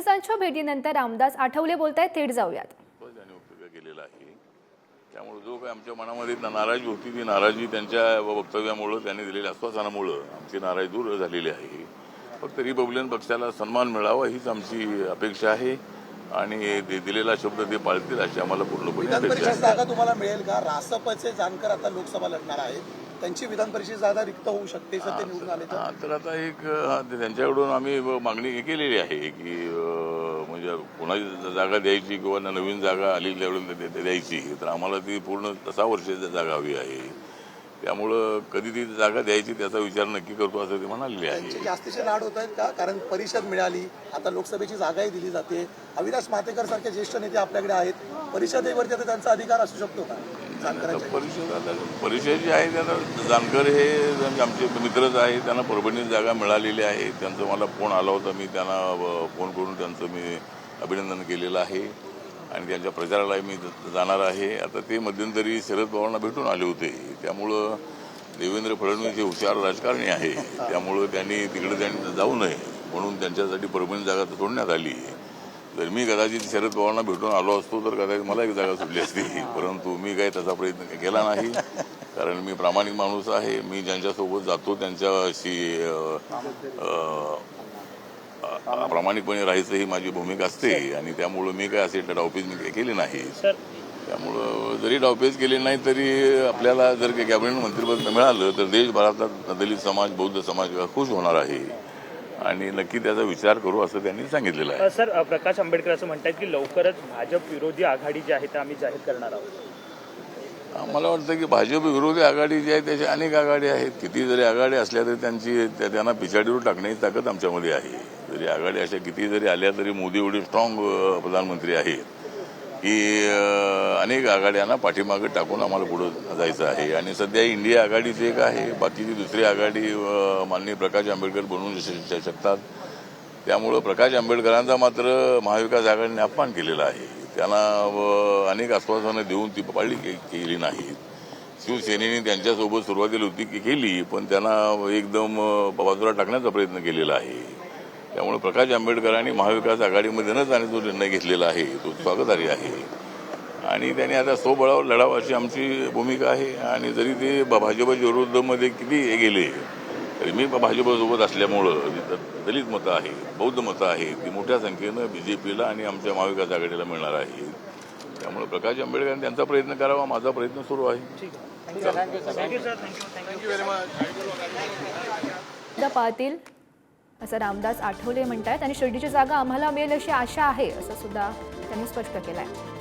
फडणवीसांच्या भेटीनंतर रामदास आठवले बोलत आहेत थेट जाऊयात. त्यांनी वक्तव्य केलेलं आहे. त्यामुळे जो काही आमच्या मनामध्ये ना- नाराजी होती ती नाराजी त्यांच्या वक्तव्यामुळं त्यांनी दिलेल्या आश्वासनामुळं आमची नाराजी दूर झालेली आहे. फक्त रिपब्लिकन पक्षाला सन्मान मिळावा हीच आमची अपेक्षा आहे. आणि ते दिलेला शब्द ते पाळतील अशी आम्हाला पूर्णपणे अपेक्षा तुम्हाला मिळेल का? रासपचे जानकर आता लोकसभा लढणार आहेत. त्यांची विधान परिषद जागा रिक्त होऊ शकते जर ते निवडून आले. तर तर आता एक त्यांच्याकडून आम्ही मागणी हे केलेली आहे की म्हणजे कोणाची जागा द्यायची किंवा नवीन जागा आली त्यावेळेला द्यायची. तर आम्हाला ती पूर्ण सहा वर्षाची जागा हवी आहे. त्यामुळं कधी ती जागा द्यायची त्याचा विचार नक्की करतो असं ते म्हणालेले आहे. जास्तीचे लाड होत आहेत का? कारण परिषद मिळाली आता लोकसभेची जागाही दिली जाते. अविनाश मातेकर सारखे ज्येष्ठ नेते आपल्याकडे आहेत. परिषदेवरती आता त्यांचा अधिकार असू शकतो का? परिषद जे आहे त्याला जानकर हे आमचे मित्रच आहे त्यांना परभणीत जागा मिळालेली आहे. त्यांचं मला फोन आला होता मी त्यांना फोन करून त्यांचं मी अभिनंदन केलेलं आहे. आणि त्यांच्या प्रचाराला मी जाणार आहे. आता ते मध्यंतरी शरद पवारांना भेटून आले होते. त्यामुळं देवेंद्र फडणवीस हे हुशार राजकारणी आहे. त्यामुळं त्यांनी तिकडे त्यांनी जाऊ नये म्हणून त्यांच्यासाठी परभणी जागा सोडण्यात आली. जर मी कदाचित शरद पवारांना भेटून आलो असतो तर कदाचित मला एक जागा सुटली असती. परंतु मी काही तसा प्रयत्न केला नाही. कारण मी प्रामाणिक माणूस आहे. मी ज्यांच्यासोबत जातो त्यांच्याशी प्रामाणिकपणे राहायचं ही माझी भूमिका असते. आणि त्यामुळं मी काय असे डावपेच मी केली नाही. त्यामुळं जरी डावपेच केली नाही तरी आपल्याला जर काही कॅबिनेट मंत्रिपद मिळालं तर देशभरातला दलित समाज बौद्ध समाज खुश होणार आहे. आणि नक्की त्याचा विचार करू असं त्यांनी सांगितलेलं आहे. सर प्रकाश आंबेडकर असं म्हणतात की लवकरच भाजप विरोधी आघाडी जी आहे ते आम्ही जाहीर करणार आहोत. मला वाटतं की भाजप विरोधी आघाडी जी आहे त्याची अनेक आघाडी आहेत. किती जरी आघाडी असल्या तरी त्यांची त्या- त्यांना पिछाडीवर टाकण्याची ताकद आमच्यामध्ये आहे. जरी आघाडी अशा किती जरी आल्या तरी मोदी एवढे स्ट्रॉंग प्रधानमंत्री आहेत. की अनेक आघाड्यांना पाठीमागे टाकून आम्हाला पुढे जायचं आहे. आणि सध्या इंडिया आघाडीच एक आहे. बाकीची दुसरी आघाडी माननीय प्रकाश आंबेडकर बनवू शकतात त्यामुळं प्रकाश आंबेडकरांचा मात्र महाविकास आघाडीने अपमान केलेला आहे. त्यांना अनेक आश्वासनं देऊन ती पाळली के- केली नाहीत. शिवसेनेने त्यांच्यासोबत सुरुवातीला होती की केली पण त्यांना एकदम बाजूला टाकण्याचा प्रयत्न केलेला आहे. त्यामुळे प्रकाश आंबेडकरांनी महाविकास आघाडीमध्ये न जाण्याचा जो निर्णय घेतलेला आहे तो स्वागतार्ह आहे. आणि त्यांनी आता स्वबळावर लढावं अशी आमची भूमिका आहे. आणि जरी ते ब- भाजपच्या विरोधामध्ये किती हे गेले तरी मी भाजपसोबत असल्यामुळं दलित मतं आहे बौद्ध मतं आहे ती मोठ्या संख्येनं बीजेपीला आणि आमच्या महाविकास आघाडीला मिळणार आहे. त्यामुळे प्रकाश आंबेडकरांनी त्यांचा प्रयत्न करावा माझा प्रयत्न सुरू आहे. थँक्यू असं रामदास आठवले म्हणतायत आणि शिर्डीची जागा आम्हाला मिळेल अशी आशा आहे असं सुद्धा त्यांनी स्पष्ट केलं आहे